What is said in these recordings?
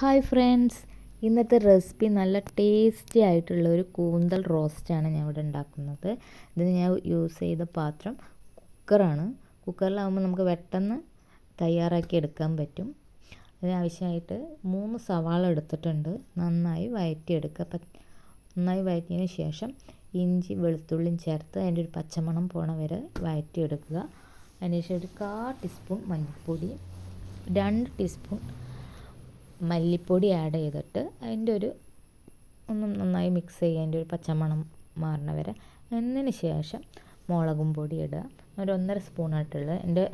Hi friends. ഇന്നത്തെ recipe നല്ല tasty ആയിട്ടുള്ള ഒരു കൂന്തൽ റോസ്റ്റാണ് ഞാൻ ഇവിടെ ഉണ്ടാക്കുന്നത്. ഇതിന് ഞാൻ യൂസ് ചെയ്ത പാത്രം കുക്കറാണ്. കുക്കറിലാവുമ്പോൾ നമുക്ക് പെട്ടെന്ന് തയ്യാറാക്കി എടുക്കാൻ പറ്റും. അതിനാവശ്യമായിട്ട് മൂന്ന് സവാള എടുത്തിട്ടുണ്ട്. നന്നായി വയറ്റിയെടുക്കുക. അപ്പം നന്നായി വയറ്റിയതിന് ശേഷം ഇഞ്ചി വെളുത്തുള്ളിയും ചേർത്ത് അതിന്റെ ഒരു പച്ചമണം പോണ വരെ വയറ്റിയെടുക്കുക. അതിന് ശേഷം ഒരു കാ ടീസ്പൂൺ മഞ്ഞൾപ്പൊടി രണ്ട് ടീസ്പൂൺ മല്ലിപ്പൊടി ആഡ് ചെയ്തിട്ട് അതിന്റെ ഒരു ഒന്ന് നന്നായി മിക്സ് ചെയ്യുക അതിന്റെ ഒരു പച്ചമണം മാറണ വരെ. എന്നതിന് ശേഷം മുളകും പൊടി ഇടുക. ഒരു ഒന്നര സ്പൂണായിട്ടുള്ളത് എന്റെ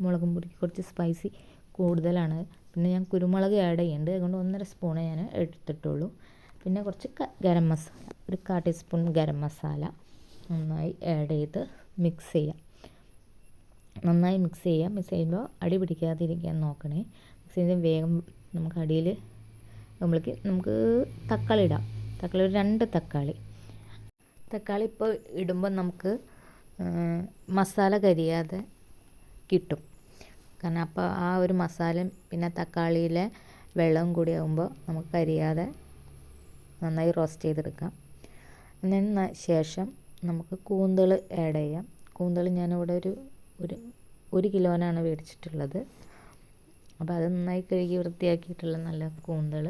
മുളകും പൊടിക്ക് കുറച്ച് സ്പൈസി കൂടുതലാണ്. പിന്നെ ഞാൻ കുരുമുളക് ആഡ് ചെയ്യുന്നുണ്ട്. അതുകൊണ്ട് ഒന്നര സ്പൂണേ ഞാൻ എടുത്തിട്ടുള്ളൂ. പിന്നെ കുറച്ച് ഗരം മസാല ഒരു കാ ടീസ്പൂൺ ഗരം മസാല നന്നായി ആഡ് ചെയ്ത് മിക്സ് ചെയ്യാം. നന്നായി മിക്സ് ചെയ്യാം. മിക്സ് ചെയ്യുമ്പോൾ അടി പിടിക്കാതിരിക്കാൻ നോക്കണേ. മിക്സ് ചെയ്ത് വേഗം നമുക്ക് അടിയിൽ നമ്മൾക്ക് നമുക്ക് തക്കാളി ഇടാം. തക്കാളി ഒരു രണ്ട് തക്കാളി. തക്കാളി ഇപ്പോൾ ഇടുമ്പോൾ നമുക്ക് മസാല കരിയാതെ കിട്ടും. കാരണം അപ്പോൾ ആ ഒരു മസാല പിന്നെ തക്കാളിയിലെ വെള്ളവും കൂടി ആകുമ്പോൾ നമുക്ക് കരിയാതെ നന്നായി റോസ്റ്റ് ചെയ്തെടുക്കാം. അതിന് ശേഷം നമുക്ക് കൂന്തൾ ആഡ് ചെയ്യാം. കൂന്തൾ ഞാനിവിടെ ഒരു ഒരു ഒരു കിലോനാണ് മേടിച്ചിട്ടുള്ളത് അപ്പോൾ അത് നന്നായി കഴുകി വൃത്തിയാക്കിയിട്ടുള്ള നല്ല കൂന്തൾ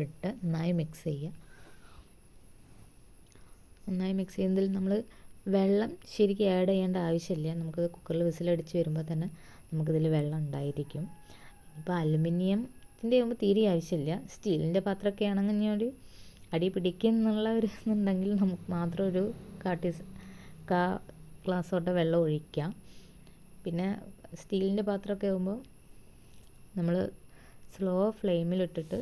ഇട്ട് നന്നായി മിക്സ് ചെയ്യുക നന്നായി മിക്സ് ചെയ്യുന്നതിൽ നമ്മൾ വെള്ളം ശരിക്കും ആഡ് ചെയ്യേണ്ട ആവശ്യമില്ല. നമുക്കത് കുക്കറിൽ വിസിലടിച്ച് വരുമ്പോൾ തന്നെ നമുക്കിതിൽ വെള്ളം ഉണ്ടായിരിക്കും. ഇപ്പോൾ അലുമിനിയത്തിന്റെ ആകുമ്പോൾ തീരെ ആവശ്യമില്ല. സ്റ്റീലിന്റെ പാത്രമൊക്കെ ആണെങ്കിൽ ഞാൻ ഒരു അടി പിടിക്കുന്നുള്ള ഒരു ഇതുണ്ടെങ്കിൽ നമുക്ക് മാത്രം ഒരു കാട്ടി കാ ഗ്ലാസ്സോടെ വെള്ളം ഒഴിക്കാം. പിന്നെ സ്റ്റീലിന്റെ പാത്രമൊക്കെ ആകുമ്പോൾ നമ്മൾ സ്ലോ ഫ്ലെയിമിലിട്ടിട്ട്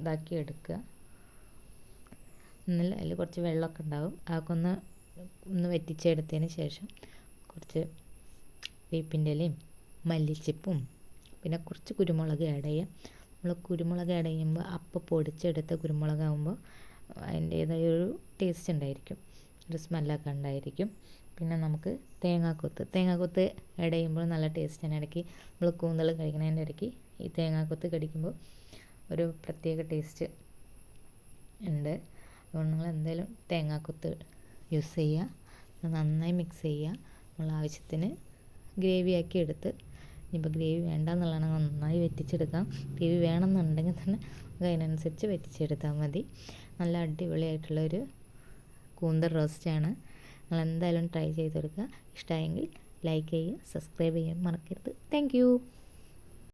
ഇതാക്കി എടുക്കുക എന്നാൽ അതിൽ കുറച്ച് വെള്ളമൊക്കെ ഉണ്ടാവും. അതൊക്കെ ഒന്ന് ഒന്ന് വറ്റിച്ചെടുത്തതിന് ശേഷം കുറച്ച് വേപ്പിന്റെ ഇലയും മല്ലിച്ചപ്പും പിന്നെ കുറച്ച് കുരുമുളക് ആഡ് ചെയ്യാം നമ്മൾ കുരുമുളക് ആഡ് ചെയ്യുമ്പോൾ അപ്പം പൊടിച്ചെടുത്ത കുരുമുളകാകുമ്പോൾ അതിന്റേതായ ഒരു ടേസ്റ്റ് ഉണ്ടായിരിക്കും. ഒരു സ്മെല്ലൊക്കെ ഉണ്ടായിരിക്കും. പിന്നെ നമുക്ക് തേങ്ങാക്കൊത്ത്. തേങ്ങാക്കൊത്ത് ആഡ് ചെയ്യുമ്പോൾ നല്ല ടേസ്റ്റാണ് ഇടയ്ക്ക് നമ്മൾ കൂന്തൽ കഴിക്കുന്നതിന്റെ ഇടയ്ക്ക് ഈ തേങ്ങാക്കൊത്ത് കടിക്കുമ്പോൾ ഒരു പ്രത്യേക ടേസ്റ്റ് ഉണ്ട്. അതുകൊണ്ട് നിങ്ങൾ എന്തായാലും തേങ്ങാക്കൊത്ത് യൂസ് ചെയ്യുക. നന്നായി മിക്സ് ചെയ്യുക. നമ്മൾ ആവശ്യത്തിന് ഗ്രേവി ആക്കി എടുത്ത് ഇനിയിപ്പോൾ ഗ്രേവി വേണ്ടെന്നുള്ളതാണെങ്കിൽ നന്നായി വെറ്റിച്ചെടുക്കാം. ഗ്രേവി വേണമെന്നുണ്ടെങ്കിൽ തന്നെ അതിനനുസരിച്ച് വെറ്റിച്ചെടുത്താൽ മതി. നല്ല അടിപൊളിയായിട്ടുള്ളൊരു കൂന്തൽ റോസ്റ്റാണ് നിങ്ങൾ എന്തായാലും ട്രൈ ചെയ്തെടുക്കുക. ഇഷ്ടമായെങ്കിൽ ലൈക്ക് ചെയ്യുക സബ്സ്ക്രൈബ് ചെയ്യാൻ മറക്കരുത്. താങ്ക്